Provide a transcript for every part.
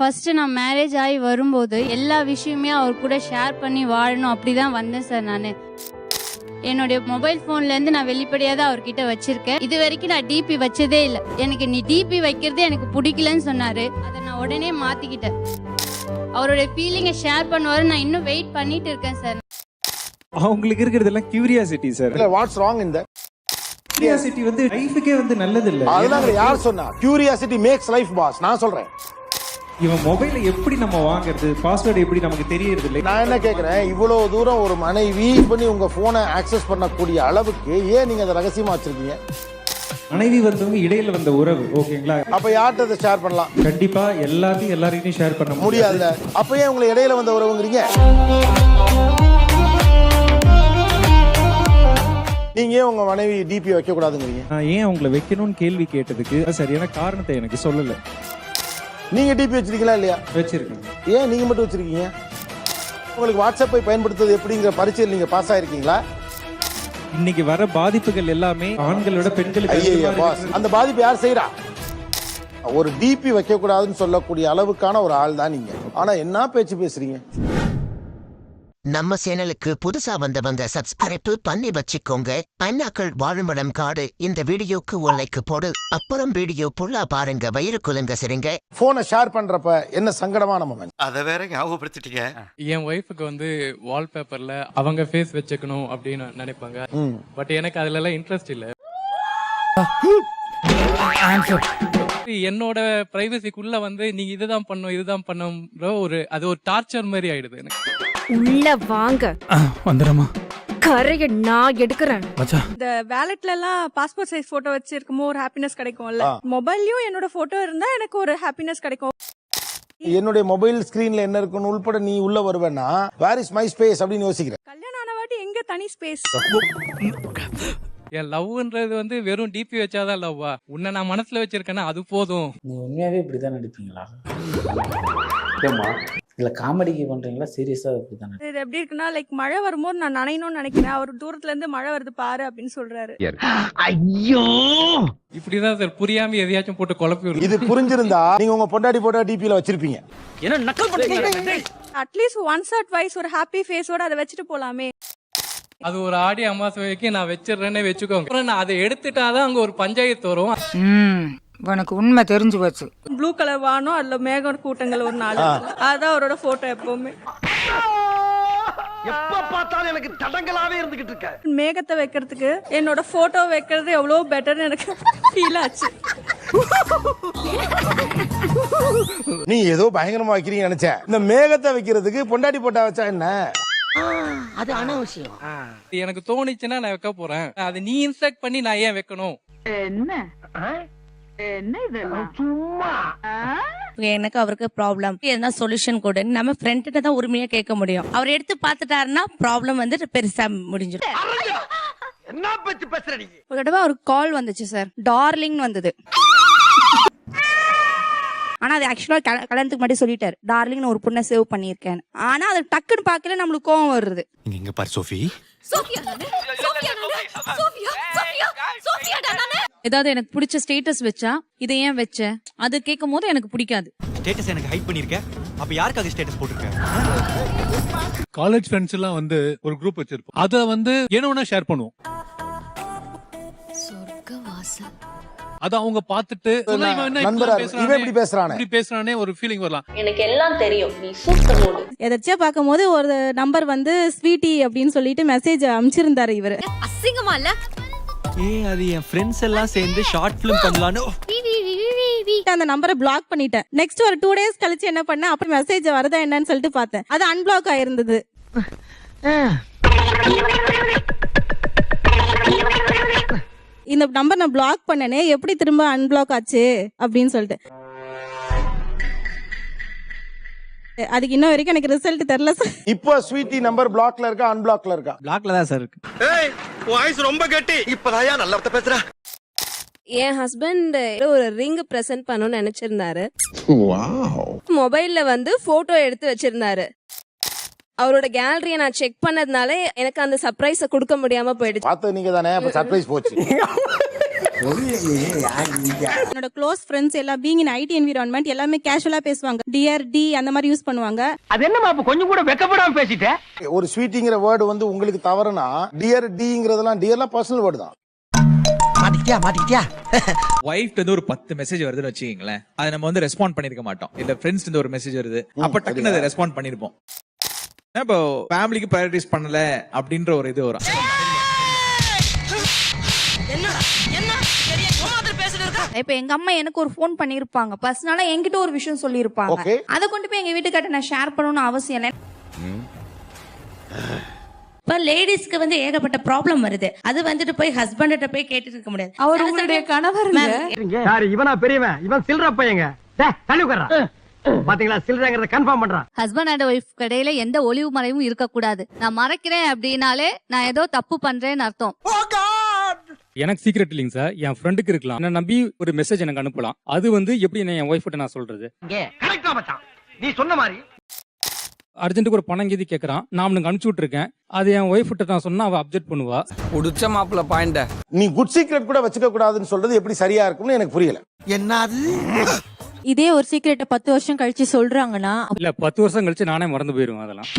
First நான் marriage ஆகி வரும்போது எல்லா விஷயமே அவர் கூட ஷேர் பண்ணி வாழணும் அப்படி தான் வந்தேன் சார் நான். என்னுடைய மொபைல் ஃபோன்லேருந்து நான் வெளிப்படையாக தான் அவர்கிட்ட வச்சிருக்கேன். இது வரைக்கும் நான் டிபி வச்சதே இல்லை. எனக்கு நீ டிபி வைக்கிறதே எனக்கு பிடிக்கலன்னு சொன்னார். அதை நான் உடனே மாற்றிக்கிட்டேன் அவருடைய ஃபீலிங்கை ஷேர் பண்ணுவார். நான் இன்னும் வெயிட் பண்ணிட்டு இருக்கேன் சார் அவங்களுக்கு இருக்கிறதெல்லாம் கியூரியாசிட்டி சார் இல்ல வாட்ஸ் ராங் இந்த கியூரியாசிட்டி வந்து லைஃபுக்கே வந்து நல்லது இல்ல அதுதான் யார் சொன்னா? கியூரியாசிட்டி மேக்ஸ் லைஃப் பாஸ் நான் சொல்றேன். இவன் மொபைலை எப்படி நம்ம வாங்குறது? பாஸ்வேர்டு எப்படி நமக்கு தெரியறது இல்லை. நான் என்ன கேக்குறேன்? இவ்வளவு தூரம் ஒரு மனைவி பண்ணி உங்க போனை ஆக்சஸ் பண்ணக்கூடிய அளவுக்கு ஏன் நீங்க அதை ரகசியமா வச்சிருக்கீங்க? மனைவி வந்தவங்க இடையில வந்த உறவு ஓகேங்களா? அப்ப யார்கிட்ட அதை ஷேர் பண்ணலாம். கண்டிப்பா எல்லாத்தையும் எல்லாரையும் ஷேர் பண்ண முடியாதுல்ல. அப்ப ஏன் உங்களை இடையில வந்த உறவுங்கிறீங்க? நீங்க ஏன் உங்க மனைவி டிபி வைக்க கூடாதுங்கிறீங்க நான் ஏன் அவங்கள வைக்கணும்னு கேள்வி கேட்டதுக்கு சரியான காரணத்தை எனக்கு சொல்லல. நீங்க டிபி வச்சிருக்கீங்களா இல்லையா? வச்சிருக்கேன் ஏன் நீங்க மட்டும் வச்சிருக்கீங்க? உங்களுக்கு வாட்ஸ்அப்பை பயன்படுத்துவது எப்படிங்கிற பரீட்சையில் நீங்க பாஸ் ஆயிருக்கீங்களா? இன்னைக்கு வர பாதிப்புகள் எல்லாமே ஆண்களோட பெண்களுக்கு. அந்த பாதிப்பு யார் செய்யறா ஒரு டிபி வைக்க கூடாதுன்னு சொல்லக்கூடிய அளவுக்கான ஒரு ஆள் தான் நீங்க. ஆனா என்ன பேச்சு பேசுறீங்க? நம்ம சேனலுக்கு புதுசா வந்தவங்க சப்ஸ்கிரைப் பண்ணி வச்சுக்கோங்க. அண்ணாக்கள் வாழுமிடம் காடு. இந்த வீடியோக்கு ஒரு லைக் போடு. அப்புறம் வீடியோ ஃபுல்லா பாருங்க. வயிறு குலுங்க சரிங்க. போனை ஷேர் பண்றப்ப என்ன சங்கடமான மொமெண்ட் அதை வேற ஞாபகப்படுத்திட்டீங்க. என் ஒய்ஃபுக்கு வந்து வால்பேப்பர்ல அவங்க ஃபேஸ் வச்சுக்கணும் அப்படின்னு நினைப்பாங்க. பட் எனக்கு அதுல எல்லாம் இன்ட்ரெஸ்ட் இல்ல என்னோட பிரைவசிக்குள்ள வந்து நீங்க இதுதான் பண்ணும் இதுதான் பண்ணும்ன்ற ஒரு அது ஒரு டார்ச்சர் மாதிரி ஆயிடுது எனக்கு. உள்ள வாங்க. வந்துடுறமா கரைய நான் எடுக்கிறேன். இந்த வேலெட்ல எல்லாம் பாஸ்போர்ட் சைஸ் போட்டோ வச்சிருக்குமோ ஒரு ஹாப்பினஸ் கிடைக்கும்ல. மொபைல்லயும் என்னோட போட்டோ இருந்தா எனக்கு ஒரு ஹாப்பினஸ் கிடைக்கும். என்னுடைய மொபைல் ஸ்கிரீன்ல என்ன இருக்குன்னு உள்பட நீ உள்ள வருவேன்னா வேர் இஸ் மை ஸ்பேஸ் அப்படின்னு யோசிக்கிறேன் கல்யாணம் ஆன வாட்டி எங்க தனி ஸ்பேஸ் என் லவ்ன்றது வந்து வெறும் டிபி வச்சாதான் லவ்வா. உன்னை நான் மனசுல வச்சிருக்கேன்னா அது போதும். நீ உண்மையாவே இப்படிதான் நடிப்பீங்களா? இல்ல காமெடிக்கு பண்றீங்களா? சீரியஸா இப்படிதான் இது எப்படி இருக்குன்னா லைக் மழை வரும்போது நான் நனையணும்னு நினைக்கிறேன். அவர் தூரத்துல இருந்து மழை வருது பாரு அப்படின்னு சொல்றாரு. இப்படிதான் சார் புரியாம எதையாச்சும் போட்டு குழப்பி. இது புரிஞ்சிருந்தா நீங்க உங்க பொண்டாட்டி போட்டோ டிபில வச்சிருப்பீங்க. At least once or twice ஒரு ஹாப்பி ஃபேஸோட அதை வச்சுட்டு போலாமே. அது ஒரு ஆடி அமாவாசை வரைக்கும் நான் வச்சிடுறேன்னே வச்சுக்கோங்க. அப்புறம் நான் அதை எடுத்துட்டாதான் அங்க ஒரு பஞ்சாயத்து வரும். ம் உனக்கு உண்மை தெரிஞ்சு போச்சு. ப்ளூ கலர் வானம் அதுல மேக கூட்டங்கள் ஒரு நாள். அதான் அவரோட போட்டோ எப்பவுமே. எப்ப பார்த்தாலும் எனக்கு தடங்களாவே இருந்துகிட்டு இருக்க. மேகத்தை வைக்கிறதுக்கு என்னோட போட்டோ வைக்கிறது எவ்வளவு பெட்டர்னு எனக்கு ஃபீல் ஆச்சு. நீ ஏதோ பயங்கரமா வைக்கிறீங்க நினைச்சேன். இந்த மேகத்தை வைக்கிறதுக்கு பொண்டாட்டி போட்டா வச்சா என்ன? அது அனாவசியம் எனக்கு தோணுச்சுன்னா நான் வைக்க போறேன். அதை நீ இன்ஸ்ட்ரக்ட் பண்ணி நான் ஏன் வைக்கணும்? எனக்கு அவருக்கு ப்ராப்ளம் எதனா சொல்யூஷன் கொடு நம்ம ஃப்ரெண்ட்ட தான் உரிமையா கேட்க முடியும். அவர் எடுத்து பார்த்துட்டாருன்னா ப்ராப்ளம் வந்து பெருசா முடிஞ்சிடும். ஒரு தடவை ஒரு கால் வந்துச்சு சார் டார்லிங் வந்தது. ஆனா அது ஆக்சுவலா கல்யாணத்துக்கு மட்டும் சொல்லிட்டாரு. டார்லிங்னு ஒரு பொண்ணை சேவ் பண்ணியிருக்கேன் ஆனா அது டக்குன்னு பார்க்கல நம்மளுக்கு கோவம் வருது. இங்க பாரு சோஃபி. ஏதாவது எனக்கு பிடிச்ச ஸ்டேட்டஸ் வச்சா இதை ஏன் வச்ச? அது கேட்கும் போது எனக்கு பிடிக்காது. ஸ்டேட்டஸ் எனக்கு ஹைட் பண்ணிருக்க. அப்ப யாருக்காக ஸ்டேட்டஸ் போட்டிருக்க? காலேஜ் ஃப்ரெண்ட்ஸ் எல்லாம் வந்து ஒரு குரூப் வச்சிருப்போம். அத வந்து என்ன ஷேர் பண்ணுவோம். அத அவங்க பார்த்துட்டு "சொல்ல, இவன் இப்படி பேசுறானே? இப்படி பேசுறானே. ஒரு ஃபீலிங் வரலாம். எனக்கு எல்லாம் தெரியும். நீ சூப்பர் மூடு எதாச்சியா பார்க்கும்போது ஒரு நம்பர் வந்து ஸ்வீட்டி அப்படின்னு சொல்லிட்டு மெசேஜ் அனுப்பிச்சிருந்தாரு இவரு. அசிங்கமா இல்ல? ஏய் அது என் ஃப்ரெண்ட்ஸ் எல்லாம் சேர்ந்து ஷார்ட் ஃபிலிம் பண்ணலான்னு. அந்த நம்பரை பிளாக் பண்ணிட்டேன். நெக்ஸ்ட் ஒரு டூ டேஸ் கழிச்சு என்ன பண்ணேன்? அப்புறம் மெசேஜ் வருதா என்னன்னு சொல்லிட்டு பார்த்தேன். அது அன்பிளாக் ஆயிருந்தது. இந்த நம்பர் நான் பிளாக் பண்ணனே எப்படி திரும்ப அன்பிளாக் ஆச்சு? அப்படின்னு சொல்லிட்டு. அதுக்கு இன்ன வரைக்கும் எனக்கு ரிசல்ட் தெரியல சார் இப்போ ஸ்வீட்டி நம்பர் பிளாக்ல இருக்கா அன்பிளாக்ல இருக்கா? பிளாக்ல தான் சார் இருக்கு. வாய்ஸ் ரொம்ப கெட்டி. இப்பதாயா நல்ல வார்த்தை பேசுற. என் ஹஸ்பண்ட் ஒரு ரிங் பிரசன்ட் பண்ணணும்னு நினைச்சிருந்தாரு. மொபைல்ல வந்து போட்டோ எடுத்து வச்சிருந்தாரு. அவரோட கேலரியை நான் செக் பண்ணதுனால எனக்கு அந்த சர்ப்ரைஸ கொடுக்க முடியாம போயிடுச்சு. பார்த்தது நீங்க தானே அப்ப சர்ப்ரைஸ் போச்சு. என்னோட க்ளோஸ் ஃப்ரெண்ட்ஸ் எல்லாம் பீங் இன் ஐடி என்விரான்மெண்ட் எல்லாமே கேஷுவலா பேசுவாங்க. டிஆர் டி அந்த மாதிரி யூஸ் பண்ணுவாங்க. அது என்னமா அப்ப கொஞ்சம் கூட வெக்கப்படாம பேசிட்ட? ஒரு ஸ்வீட்டிங்கிற வேர்டு வந்து உங்களுக்கு தவறுனா டியர் டிங்கிறதெல்லாம் டியர்லாம் பர்சனல் வேர்டு தான். மாட்டிக்கிட்டியா மாட்டிக்கிட்டியா? ஒய்ஃப் வந்து ஒரு பத்து மெசேஜ் வருதுன்னு வச்சுக்கீங்களேன். அதை நம்ம வந்து ரெஸ்பாண்ட் பண்ணிருக்க மாட்டோம். இல்ல ஃப்ரெண்ட்ஸ் இருந்து ஒரு மெசேஜ் வருது. அப்ப டக்குன்னு அதை ரெஸ்பாண்ட் பண்ணிருப்போம் இப்போ ஃபேமிலிக்கு ப்ரையாரிட்டிஸ் பண்ணல அப்படின்ற ஒரு இது வரும். இப்ப எங்க அம்மா எனக்கு ஒரு ஃபோன் பண்ணிருப்பாங்க. பர்சனலா என்கிட்ட ஒரு விஷயம் சொல்லியிருப்பாங்க. அதை கொண்டு போய் எங்க வீட்டுக்காட்ட நான் ஷேர் பண்ணணும்னு அவசியம் இல்லை. இப்ப லேடிஸ்க்கு வந்து ஏகப்பட்ட ப்ராப்ளம் வருது. அது வந்துட்டு போய் ஹஸ்பண்ட்ட போய் கேட்டுட்டு இருக்க முடியாது. அவர் உங்களுடைய கணவர் யாரு? இவனா பெரியவன். இவன் சில்ற பையங்க. டேய், தள்ளி பாத்தீங்களா? சில்றங்கிறத கன்ஃபார்ம் பண்றான் ஹஸ்பண்ட் அண்ட் ஒய்ஃப் இடையில எந்த ஒளிவு மறைவும் இருக்கக்கூடாது. நான் மறைக்கிறேன் அப்படின்னாலே நான் ஏதோ தப்பு பண்றேன்னு அர்த்தம். எனக்கு சீக்ரெட் இல்லைங்க சார் என் ஃப்ரெண்டுக்கு இருக்கலாம். என்ன நம்பி ஒரு மெசேஜ் எனக்கு அனுப்பலாம். அது வந்து எப்படி நான் என் ஒய்ஃப் கிட்ட நான் சொல்றது? நீ சொன்ன மாதிரி. அர்ஜென்ட்டுக்கு ஒரு பணம் கீதி கேட்கறான் நான் அவனுக்கு அனுப்பிச்சு விட்டுருக்கேன். அது என் ஒய்ஃப் கிட்ட நான் சொன்னா அவ அப்செக்ட் பண்ணுவா. உடிச்ச மாப்பிள்ள பாயிண்ட நீ குட் சீக்ரெட் கூட வச்சுக்க கூடாதுன்னு சொல்றது எப்படி சரியா இருக்கும்னு எனக்கு புரியல. என்னது? இதே ஒரு சீக்ரெட்டை பத்து வருஷம் கழிச்சு சொல்றாங்கன்னா இல்ல பத்து வருஷம் கழிச்சு நானே மறந்து போயிருவேன் அதெல்லாம்.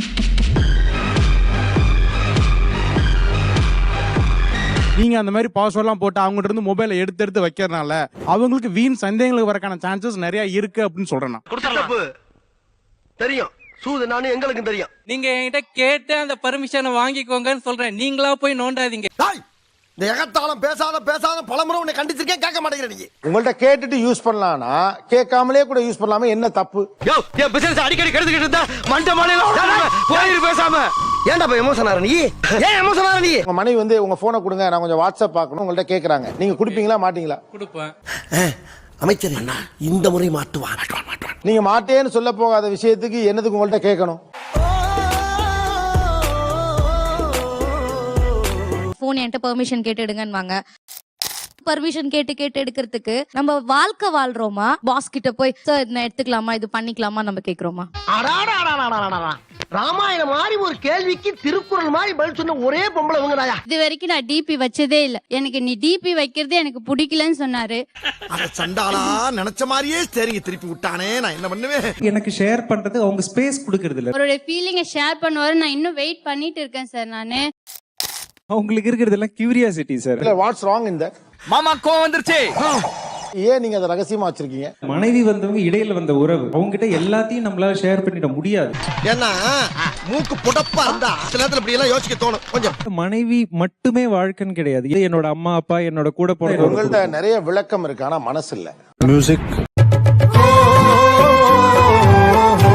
நீங்க அந்த மாதிரி பாஸ்வேர்ட்லாம் போட்டு அவங்ககிட்ட இருந்து மொபைலை எடுத்து எடுத்து வைக்கிறதுனால அவங்களுக்கு வீண் சந்தேகங்களுக்கு வரக்கான சான்சஸ் நிறைய இருக்கு அப்படின்னு சொல்றேன் நான். தெரியும். சூது நானும் எங்களுக்கு தெரியும். நீங்க என்கிட்ட கேட்டு அந்த பர்மிஷனை வாங்கிக்கோங்கன்னு சொல்றேன். நீங்களா போய் நோண்டாதீங்க. இந்த எகத்தாலம் பேசாத பேசாத பலமுறை உன்னை கண்டிச்சிருக்கேன் கேட்க மாட்டேங்கிற நீ. உங்கள்ட்ட கேட்டுட்டு யூஸ் பண்ணலாம்னா கேட்காமலே கூட யூஸ் பண்ணலாமே என்ன தப்பு? பிசினஸ் அடிக்கடி கெடுத்துக்கிட்டு இருந்தா மண்ட மாலையில போயிரு பேசாம. ஏன்டா போய் எமோஷன் ஆற நீ? ஏன் எமோஷன் ஆற நீ? உங்க மனைவி வந்து உங்க போனை கொடுங்க நான் கொஞ்சம் வாட்ஸ்அப் பார்க்கணும் உங்கள்ட்ட கேக்குறாங்க. நீங்க கொடுப்பீங்களா மாட்டீங்களா? கொடுப்பேன். அமைச்சர் இந்த முறை மாட்டுவான் மாட்டுவான் மாட்டுவான். நீங்க மாட்டேன்னு சொல்ல போகாத விஷயத்துக்கு என்னதுக்கு உங்கள்ட்ட கேட்கணும்? ஃபோன் என்கிட்ட பெர்மிஷன் கேட்டு எடுங்கன்னுவாங்க பர்மிஷன் கேட்டு கேட்டு எடுக்கிறதுக்கு நம்ம வாழ்க்கை வாழ்றோமா? பாஸ் கிட்ட போய் சார் நான் எடுத்துக்கலாமா? இது பண்ணிக்கலாமா? நம்ம கேக்குறோமா? ராமாயணம் மாதிரி ஒரு கேள்விக்கு திருக்குறள் மாதிரி பதில் சொன்ன ஒரே பொம்பளை இவங்கதாயா இது வரைக்கும் நான் டிபி வச்சதே இல்ல. எனக்கு நீ டிபி வைக்கிறதே எனக்கு பிடிக்கலன்னு சொன்னாரு. அத சண்டாளா நினைச்ச மாதிரியே சரிங்க திருப்பி விட்டானே நான் என்ன பண்ணுவேன்? எனக்கு ஷேர் பண்றது அவங்க ஸ்பேஸ் கொடுக்கறது இல்ல. அவருடைய ஃபீலிங்கை ஷேர் பண்ணுவாரு. நான் இன்னும் வெயிட் பண்ணிட்டு இருக்கேன் சார் நானு. அவங்களுக்கு இருக்கிறது எல்லாம் கியூரியாசிட்டி சார் இல்ல வாட்ஸ் ராங் இந்த மாமா கோவம் வந்துருச்சு. ஏன் நீங்க அதை ரகசியமா வச்சிருக்கீங்க? மனைவி வந்தவங்க இடையில வந்த உறவு. அவங்க கிட்ட எல்லாத்தையும் நம்மளால ஷேர் பண்ணிட முடியாது. ஏன்னா மூக்கு புடப்பா இருந்தா சில நேரத்துல இப்படி எல்லாம் யோசிக்க தோணும். கொஞ்சம். மனைவி மட்டுமே வாழ்க்கைன்னு கிடையாது. இது என்னோட அம்மா அப்பா என்னோட கூட உங்கள்ட்ட பிறந்த நிறைய விளக்கம் இருக்கு ஆனா மனசு இல்ல.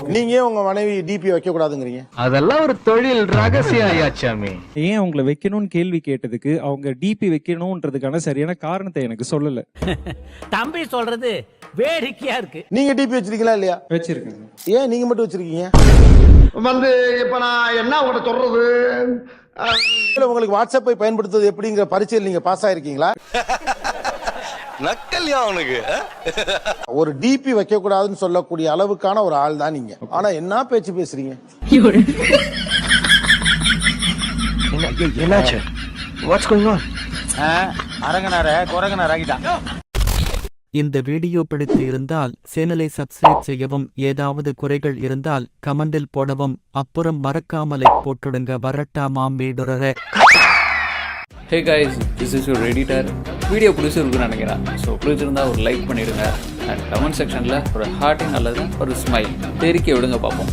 நீங்க ஏன் உங்க மனைவி டிபி வைக்க கூடாதுங்கிறீங்க அதெல்லாம் ஒரு தொழில் ரகசியம் ஐயாச்சாமி ஏன் அவங்கள வைக்கணும்னு கேள்வி கேட்டதுக்கு அவங்க டிபி வைக்கணும்ன்றதுக்கான சரியான காரணத்தை எனக்கு சொல்லல. தம்பி சொல்றது வேடிக்கையா இருக்கு. நீங்க டிபி வச்சிருக்கீங்களா இல்லையா? வச்சிருக்கேன் ஏன் நீங்க மட்டும் வச்சிருக்கீங்க? வந்து இப்ப நான் என்ன உங்கள்ட்ட சொல்றது? உங்களுக்கு வாட்ஸ்அப்பை பயன்படுத்துவது எப்படிங்கிற பரீட்சையில் நீங்க பாஸ் ஆயிருக்கீங்களா? நக்கல்யா அவனுக்கு. ஒரு டிபி வைக்க கூடாதுன்னு சொல்லக்கூடிய அளவுக்கான ஒரு ஆள் தான் நீங்க. ஆனா என்ன பேச்சு பேசுறீங்க? என்னாச்சு? வாட்ஸ் கோயிங் ஆன் அரங்கனார குரங்கனார் ஆகிட்டான். இந்த வீடியோ பிடித்து இருந்தால் சேனலை சப்ஸ்கிரைப் செய்யவும் ஏதாவது குறைகள் இருந்தால் கமெண்டில் போடவும் அப்புறம் மறக்காமலை போட்டுடுங்க வரட்டாமாம் வீடுறே hey guys this is your editor video பிடிச்சிருக்குன்னு நினைக்கிறேன். ஸோ பிடிச்சிருந்தா ஒரு லைக் பண்ணிவிடுங்க அண்ட் கமெண்ட் செக்ஷனில் ஒரு ஹார்ட்டிங் அல்லது ஒரு ஸ்மைல் தெரிக்க விடுங்க பார்ப்போம்.